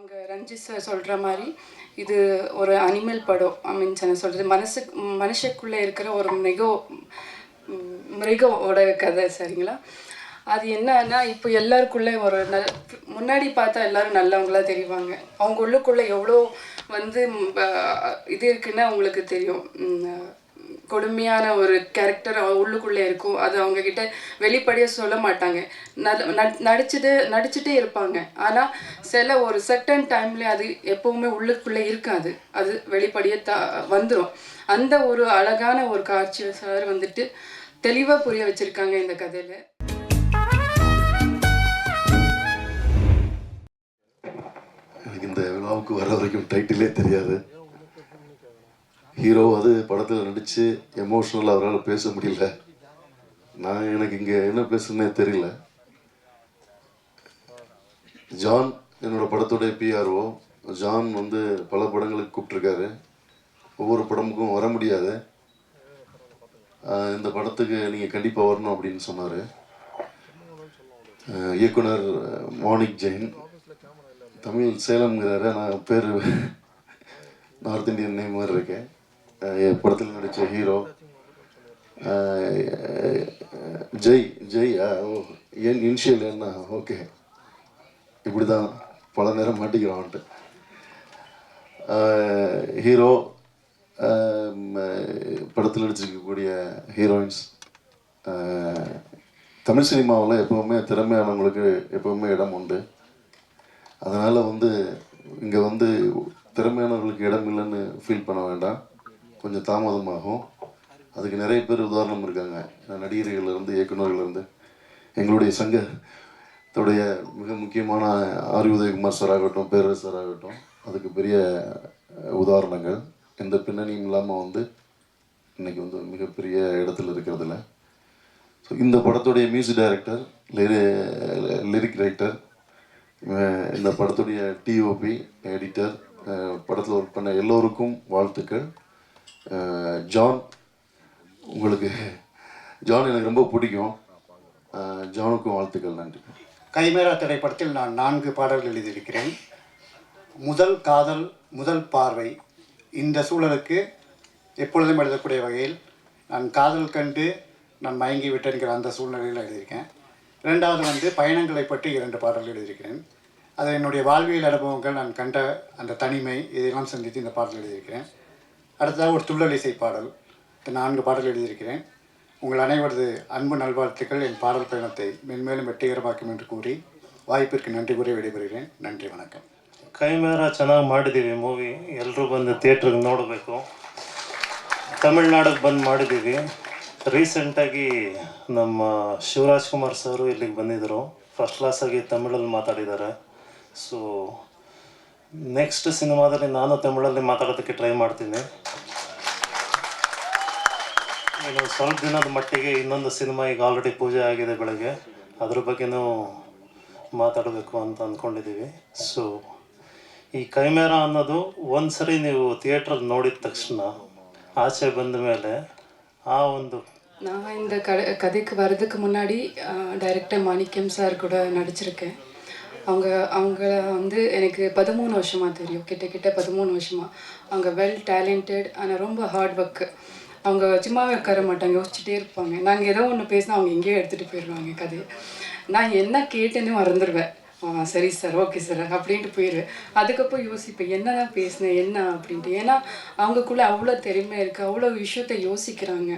அவங்க ரஞ்சித் சார் சொல்கிற மாதிரி இது ஒரு அனிமல் படம். ஐ மீன்ஸ் என்ன சொல்கிறது மனசு மனுஷக்குள்ளே இருக்கிற ஒரு மிக மிருகோட கதை சரிங்களா? அது என்னன்னா இப்போ எல்லாருக்குள்ளே ஒரு நல் முன்னாடி பார்த்தா எல்லாரும் நல்லவங்களா தெரிவாங்க. அவங்க உள்ளுக்குள்ளே எவ்வளோ வந்து இது இருக்குன்னு அவங்களுக்கு தெரியும். கொடுமையான ஒரு கேரக்டர் உள்ளுக்குள்ளே இருக்கும். அது அவங்க கிட்ட வெளிப்படையாக சொல்ல மாட்டாங்க. நட்- நடிச்சுட்டு நடிச்சுட்டே இருப்பாங்க. ஆனால் சில ஒரு செகண்ட் டைம்ல அது எப்பவுமே உள்ளுக்குள்ளே இருக்காது. அது வெளிப்படையே த வந்துடும் அந்த ஒரு அழகான ஒரு காட்சி சார் வந்துட்டு தெளிவாக புரிய வச்சிருக்காங்க இந்த கதையில. எனக்கு இந்த விழாவுக்கு வர வரைக்கும் டைட்டிலே தெரியாது. ஹீரோ அது படத்தில் நடித்து எமோஷ்னலாக அவரால் பேச முடியல. நான் எனக்கு இங்கே என்ன பேசுனே தெரியல. ஜான் என்னோட படத்துடைய பிஆர்ஓ ஜான் வந்து பல படங்களுக்கு கூப்பிட்ருக்காரு ஒவ்வொரு படமுக்கும் வர முடியாது. இந்த படத்துக்கு நீங்கள் கண்டிப்பாக வரணும் அப்படின்னு சொன்னார். இயக்குனர் மாணிக் ஜெயின். தமிழ் சேலம்ங்கிறாரு நான் பேர் நார்த் இந்தியன் நேம் மாதிரி இருக்கேன் படத்தில் நடித்த ஹீரோ ஜெய் ஜெய் ஓ என் இனிஷியல் என்ன? ஓகே. இப்படி தான் பல நேரம் மாட்டிக்கிறான்ட்டு ஹீரோ படத்தில் நடிச்சிருக்கக்கூடிய ஹீரோயின்ஸ் தமிழ் சினிமாவில் எப்போவுமே திறமையானவங்களுக்கு எப்போவுமே இடம் உண்டு. அதனால் வந்து இங்கே வந்து திறமையானவர்களுக்கு இடம் இல்லைன்னு ஃபீல் பண்ண வேண்டாம். கொஞ்சம் தாமதமாகும். அதுக்கு நிறைய பேர் உதாரணம் இருக்காங்க. நடிகர்கள்லேருந்து இயக்குநர்கள்லேருந்து. எங்களுடைய சங்கத்துடைய மிக முக்கியமான ஆர் உதயகுமார் சார் ஆகட்டும் பேரர் சார் ஆகட்டும் அதுக்கு பெரிய உதாரணங்கள். எந்த பின்னணியும் இல்லாமல் வந்து இன்றைக்கி வந்து மிகப்பெரிய இடத்துல இருக்கிறதுல. ஸோ இந்த படத்துடைய மியூசிக் டைரக்டர் லிரிக் ரைட்டர் இந்த படத்துடைய டிஓபி எடிட்டர் படத்தில் ஒர்க் பண்ண எல்லோருக்கும் வாழ்த்துக்கள். ஜான் உங்களுக்கு ஜான் எனக்கு ரொம்ப பிடிக்கும். ஜானுக்கும் வாழ்த்துக்கள் நன்றி. கைமேரா திரைப்படத்தில் நான் நான்கு பாடல்கள் எழுதியிருக்கிறேன். முதல் காதல் முதல் பார்வை. இந்த சூழலுக்கு எப்பொழுதும் எழுதக்கூடிய வகையில் நான் காதல் கண்டு நான் மயங்கி விட்டேன்கிற அந்த சூழ்நிலையில் எழுதியிருக்கேன். ரெண்டாவது வந்து பயணங்களை பற்றி இரண்டு பாடல்கள் எழுதியிருக்கிறேன். அது என்னுடைய வாழ்வியல் அனுபவங்கள் நான் கண்ட அந்த தனிமை இதையெல்லாம் சந்தித்து இந்த பாடல் எழுதியிருக்கிறேன். அடுத்ததாக ஒரு துள்ளல் இசை பாடல் இந்த நான்கு பாடல் எழுதியிருக்கிறேன் உங்கள் அனைவரது அன்பு நல்வாழ்த்துக்கள் என் பாடல் பயணத்தை மென்மேலும் வெற்றிகரமாக்கும் என்று கூறி வாய்ப்பிற்கு நன்றி கூறி விடைபெறுகிறேன் நன்றி வணக்கம் ಕೈಮೇರ ಚೆನ್ನಾಗಿ ಮಾಡಿದ್ದೀವಿ ಮೂವಿ ಎಲ್ಲರೂ ಬಂದು ಥಿಯೇಟ್ರಿಗೆ ನೋಡಬೇಕು ತಮಿಳ್ನಾಡಿಗೆ ಬಂದು ಮಾಡಿದ್ದೀವಿ ರೀಸೆಂಟಾಗಿ ನಮ್ಮ ಶಿವರಾಜ್ ಕುಮಾರ್ ಸರು ಇಲ್ಲಿಗೆ ಬಂದಿದ್ದರು ಫಸ್ಟ್ ಕ್ಲಾಸಾಗಿ ತಮಿಳಲ್ಲಿ ಮಾತಾಡಿದ್ದಾರೆ ಸೊ ನೆಕ್ಸ್ಟ್ ಸಿನಿಮಾದಲ್ಲಿ ನಾನು ತಮಿಳಲ್ಲಿ ಮಾತಾಡೋದಕ್ಕೆ ಟ್ರೈ ಮಾಡ್ತೀನಿ ಇನ್ನು ಸ್ವಲ್ಪ ದಿನದ ಮಟ್ಟಿಗೆ ಇನ್ನೊಂದು ಸಿನಿಮಾ ಈಗ ಆಲ್ರೆಡಿ ಪೂಜೆ ಆಗಿದೆ ಬೆಳಗ್ಗೆ ಅದ್ರ ಬಗ್ಗೆನೂ ಮಾತಾಡಬೇಕು ಅಂತ ಅಂದ್ಕೊಂಡಿದ್ದೀವಿ ಸೊ ಈ ಕೈಮೇರ ಅನ್ನೋದು ಒಂದು ಸರಿ ನೀವು ಥಿಯೇಟ್ರಲ್ಲಿ ನೋಡಿದ ತಕ್ಷಣ ಆಚೆ ಬಂದ ಮೇಲೆ ಆ ಒಂದು நான் இந்த கதை கதைக்கு வர்றதுக்கு முன்னாடி டைரக்டர் மாணிக்கம் சார் கூட நடிச்சிருக்கேன் அவங்க அவங்கள வந்து எனக்கு பதிமூணு வருஷமாக தெரியும். கிட்ட கிட்ட பதிமூணு வருஷமா. அவங்க வெல் டேலண்டட் ஆனால் ரொம்ப ஹார்ட் ஒர்க்கு அவங்க சும்மாவே உட்கார மாட்டாங்க யோசிச்சுட்டே இருப்பாங்க. நாங்கள் ஏதோ ஒன்று பேசினா அவங்க எங்கேயோ எடுத்துகிட்டு போயிடுவாங்க கதையை. நான் என்ன கேட்டேன்னு மறந்துடுவேன் சரி சார் ஓகே சார் அப்படின்ட்டு போயிடுவேன் அதுக்கப்புறம் யோசிப்பேன் என்ன தான் பேசினேன் என்ன அப்படின்ட்டு. ஏன்னா அவங்கக்குள்ளே அவ்வளோ திறமை இருக்குது அவ்வளோ விஷயத்த யோசிக்கிறாங்க.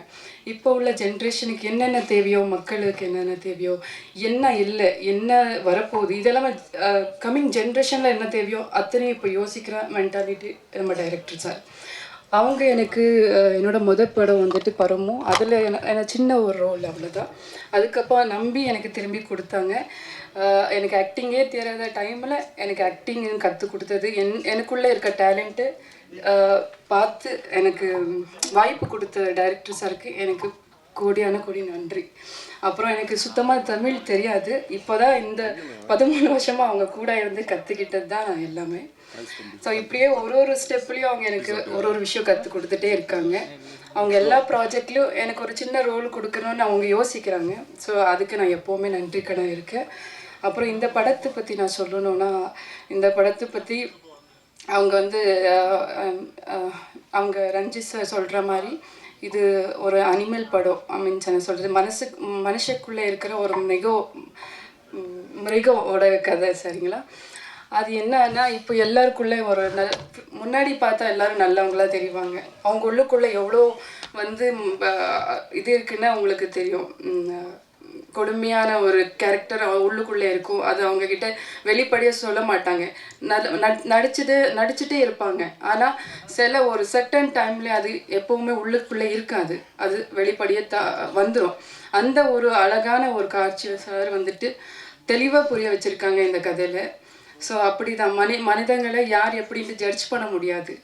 இப்போ உள்ள ஜென்ரேஷனுக்கு என்னென்ன தேவையோ மக்களுக்கு என்னென்ன தேவையோ என்ன இல்லை என்ன வரப்போகுது இதெல்லாம் கம்மிங் ஜென்ரேஷனில் என்ன தேவையோ அத்தனையும் இப்போ யோசிக்கிற மென்டாலிட்டி நம்ம டைரக்டர் சார். அவங்க எனக்கு என்னோட முத படம் வந்துட்டு பரமும் அதில் எனக்கு சின்ன ஒரு ரோல் அவ்வளோதான் அதுக்கப்புறம் நம்பி எனக்கு திரும்பி கொடுத்தாங்க. எனக்கு ஆக்டிங்கே தெரியாத டைமில் எனக்கு ஆக்டிங் கற்றுக் கொடுத்தது. என் எனக்குள்ளே இருக்க டேலண்ட்டு பார்த்து எனக்கு வாய்ப்பு கொடுத்த டைரக்டர் சாருக்கு எனக்கு கோடியான கோடி நன்றி. அப்புறம் எனக்கு சுத்தமாக தமிழ் தெரியாது. இப்போ தான் இந்த பதிமூணு வருஷமாக அவங்க கூட இருந்து கற்றுக்கிட்டது தான் நான் எல்லாமே. ஸோ இப்படியே ஒரு ஒரு ஸ்டெப்லேயும் அவங்க எனக்கு ஒரு ஒரு விஷயம் கற்றுக் கொடுத்துட்டே இருக்காங்க. அவங்க எல்லா ப்ராஜெக்ட்லேயும் எனக்கு ஒரு சின்ன ரோல் கொடுக்கணும்னு அவங்க யோசிக்கிறாங்க. ஸோ அதுக்கு நான் எப்போவுமே நன்றி கடன் இருக்கேன். அப்புறம் இந்த படத்தை பற்றி நான் சொல்லணும்னா இந்த படத்தை பற்றி அவங்க வந்து அவங்க ரஞ்சித் சார் சொல்கிற மாதிரி இது ஒரு அனிமல் படம் ஐ மீன்ஸ் என்ன சொல்கிறது மனசு மனுஷக்குள்ளே இருக்கிற ஒரு மிக மிருகோட கதை சரிங்களா? அது என்னன்னா இப்போ எல்லாருக்குள்ளே ஒரு நல் முன்னாடி பார்த்தா எல்லாரும் நல்லவங்களா தெரிவாங்க. அவங்க உள்ளுக்குள்ளே எவ்வளோ வந்து இது இருக்குன்னு அவங்களுக்கு தெரியும். கொடுமையான ஒரு கேரக்டர் உள்ளுக்குள்ளே இருக்கும். அது அவங்க கிட்ட வெளிப்படையாக சொல்ல மாட்டாங்க. நடிச்சது நட்- நடிச்சுட்டு நடிச்சுட்டே இருப்பாங்க. ஆனால் சில ஒரு செட்டன் டைம்ல அது எப்பவுமே உள்ளுக்குள்ளே இருக்காது. அது வெளிப்படையாக த வந்துடும் அந்த ஒரு அழகான ஒரு காட்சியை சார் வந்துட்டு தெளிவாக புரிய வச்சுருக்காங்க இந்த கதையில். ஸோ அப்படி தான் மனி மனிதங்களை யார் எப்படின்னு ஜட்ஜ் பண்ண முடியாது.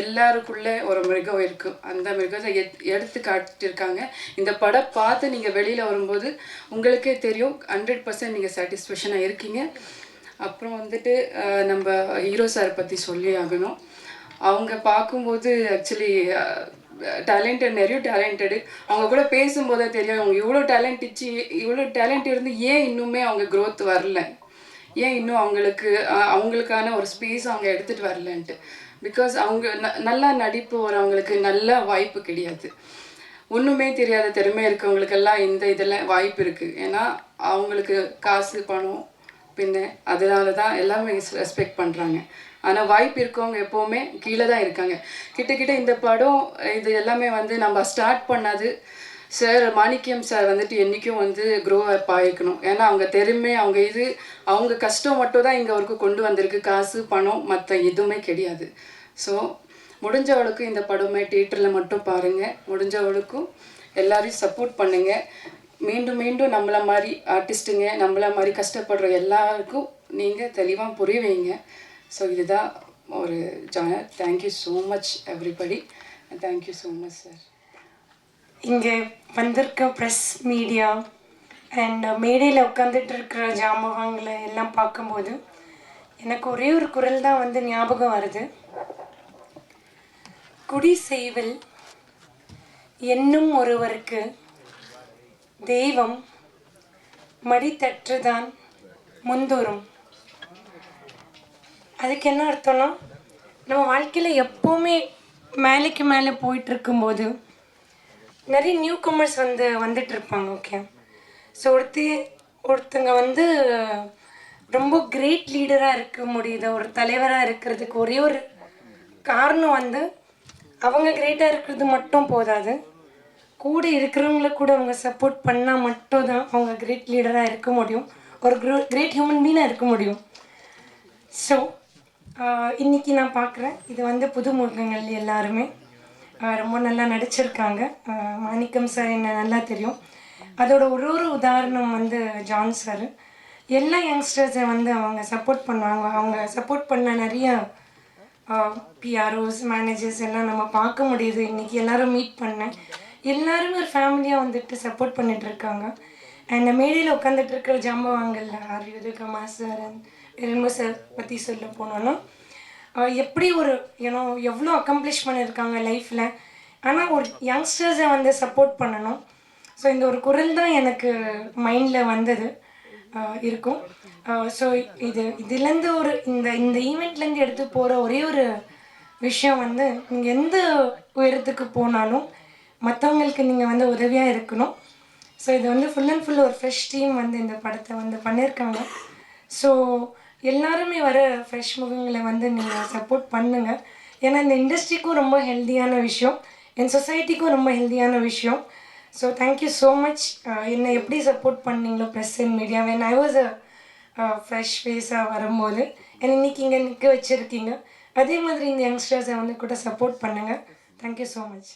எல்லாருக்குள்ளே ஒரு மிருகம் இருக்கும் அந்த மிருகத்தை எத் எடுத்து காட்டியிருக்காங்க. இந்த படம் பார்த்து நீங்கள் வெளியில் வரும்போது உங்களுக்கே தெரியும். ஹண்ட்ரட் பர்சன்ட் நீங்கள் சாட்டிஸ்ஃபேக்ஷனாக இருக்கீங்க. அப்புறம் வந்துட்டு நம்ம ஹீரோ சார் பற்றி சொல்லி ஆகணும். அவங்க பார்க்கும்போது ஆக்சுவலி டேலண்டட் நிறைய டேலண்டடு அவங்க கூட பேசும்போதே தெரியும். அவங்க இவ்வளோ டேலண்ட் இச்சு இவ்வளோ டேலண்ட் இருந்து ஏன் இன்னுமே அவங்க க்ரோத் வரல? ஏன் இன்னும் அவங்களுக்கு அவங்களுக்கான ஒரு ஸ்பேஸ் அவங்க எடுத்துகிட்டு வரலன்ட்டு. பிகாஸ் அவங்க ந நல்லா நடிப்பு வரவங்களுக்கு நல்ல வாய்ப்பு கிடையாது. ஒன்றுமே தெரியாத திறமை இருக்கவங்களுக்கெல்லாம் இந்த இதில் வாய்ப்பு இருக்குது ஏன்னா அவங்களுக்கு காசு பணம் பின்ன அதனால தான் எல்லாமே ரெஸ்பெக்ட் பண்ணுறாங்க ஆனால் வாய்ப்பு இருக்கவங்க எப்போவுமே கீழே தான் இருக்காங்க. கிட்டக்கிட்ட இந்த படம் இது எல்லாமே வந்து நம்ம ஸ்டார்ட் பண்ணது சார் மாணிக்கியம் சார் வந்துட்டு என்றைக்கும் வந்து க்ரோ அப் ஆகிக்கணும் ஏன்னா அவங்க திறமை அவங்க இது அவங்க கஷ்டம் மட்டும் தான் இங்கே அவருக்கு கொண்டு வந்திருக்கு. காசு பணம் மற்ற எதுவுமே கிடையாது. ஸோ முடிஞ்சவளுக்கும் இந்த படமே தியேட்டரில் மட்டும் பாருங்கள் முடிஞ்சவளுக்கும் எல்லாரையும் சப்போர்ட் பண்ணுங்கள் மீண்டும் மீண்டும் நம்மளை மாதிரி ஆர்டிஸ்ட்டுங்க நம்மளை மாதிரி கஷ்டப்படுற எல்லாருக்கும் நீங்கள் தெளிவாக புரிய வைங்க. ஸோ இதுதான் ஒரு genre thank you so much everybody thank you so much sir இங்கே வந்திருக்க ப்ரெஸ் மீடியா அண்ட் மேடையில் உட்காந்துட்டு இருக்கிற ஜாம்பவாங்களை எல்லாம் பார்க்கும்போது எனக்கு ஒரே ஒரு குரல் தான் வந்து ஞாபகம் வருது. குடி செய்வில் என்னும் ஒருவருக்கு தெய்வம் மடித்தற்றுதான் முந்தூரும் அதுக்கு என்ன அர்த்தம்னா நம்ம வாழ்க்கையில் எப்போவுமே மேலைக்கு மேலே போயிட்டு இருக்கும்போது நிறைய நியூ கமர்ஸ் வந்து வந்துட்டு இருப்பாங்க ஓகே ஸோ ஒருத்தி ஒருத்தங்க வந்து ரொம்ப கிரேட் லீடராக இருக்க முடியுது. ஒரு தலைவராக இருக்கிறதுக்கு ஒரே ஒரு காரணம் வந்து அவங்க கிரேட்டாக இருக்கிறது மட்டும் போதாது. கூட இருக்கிறவங்கள கூட அவங்க சப்போர்ட் பண்ணால் மட்டும் தான் அவங்க கிரேட் லீடராக இருக்க முடியும். ஒரு க்ரோ கிரேட் ஹியூமன் பீனாக இருக்க முடியும். ஸோ இன்றைக்கி நான் பார்க்குறேன் இது வந்து புது முகங்கள் எல்லாருமே. ரொம்ப நல்லா நடிச்சிருக்காங்க மாணிக்கம் சார் என்ன நல்லா தெரியும் அதோட ஒரு ஒரு உதாரணம் வந்து ஜான் சார் எல்லா யங்ஸ்டர்ஸை வந்து அவங்க சப்போர்ட் பண்ணுவாங்க அவங்க சப்போர்ட் பண்ண நிறைய பிஆர்ஓஸ் மேனேஜர்ஸ் எல்லாம் நம்ம பார்க்க முடியுது இன்றைக்கி எல்லாரும் மீட் பண்ணேன் எல்லாருமே ஒரு ஃபேமிலியாக வந்துட்டு சப்போர்ட் பண்ணிட்டு இருக்காங்க அண்ட் மேடையில் உட்காந்துட்டு இருக்கிற ஜாம்பவாங்கல்ல ஆர்யுது கமா சார் ரெண்டு சார் பற்றி சொல்ல போனோன்னா எப்படி ஒரு யூனோ எவ்வளோ அக்கம்ப்ளிஷ் பண்ணியிருக்காங்க லைஃப்பில் ஆனால் ஒரு யங்ஸ்டர்ஸை வந்து சப்போர்ட் பண்ணணும். ஸோ இந்த ஒரு குரல் தான் எனக்கு மைண்டில் வந்தது. இருக்கும். ஸோ இது இதுலேருந்து ஒரு இந்த இந்த ஈவெண்ட்லேருந்து எடுத்து போகிற ஒரே ஒரு விஷயம் வந்து நீங்கள் எந்த உயரத்துக்கு போனாலும் மற்றவங்களுக்கு நீங்கள் வந்து உதவியாக இருக்கணும். ஸோ இது வந்து ஃபுல் அண்ட் ஃபுல் ஒரு ஃப்ரெஷ் டீம் வந்து இந்த படத்தை வந்து பண்ணியிருக்காங்க ஸோ எல்லாருமே வர ஃப்ரெஷ் முகங்களை வந்து நீங்கள் சப்போர்ட் பண்ணுங்கள் ஏன்னா இந்த இண்டஸ்ட்ரிக்கும் ரொம்ப ஹெல்த்தியான விஷயம். என் சொசைட்டிக்கும் ரொம்ப ஹெல்த்தியான விஷயம். ஸோ தேங்க்யூ ஸோ மச் என்னை எப்படி சப்போர்ட் பண்ணீங்களோ press and media when I was a fresh ஃபேஸாக வரும்போது என்னை இன்னைக்கு இங்கே நிற்க வச்சுருக்கீங்க. அதே மாதிரி இந்த யங்ஸ்டர்ஸை வந்து கூட சப்போர்ட் பண்ணுங்கள் தேங்க்யூ ஸோ மச்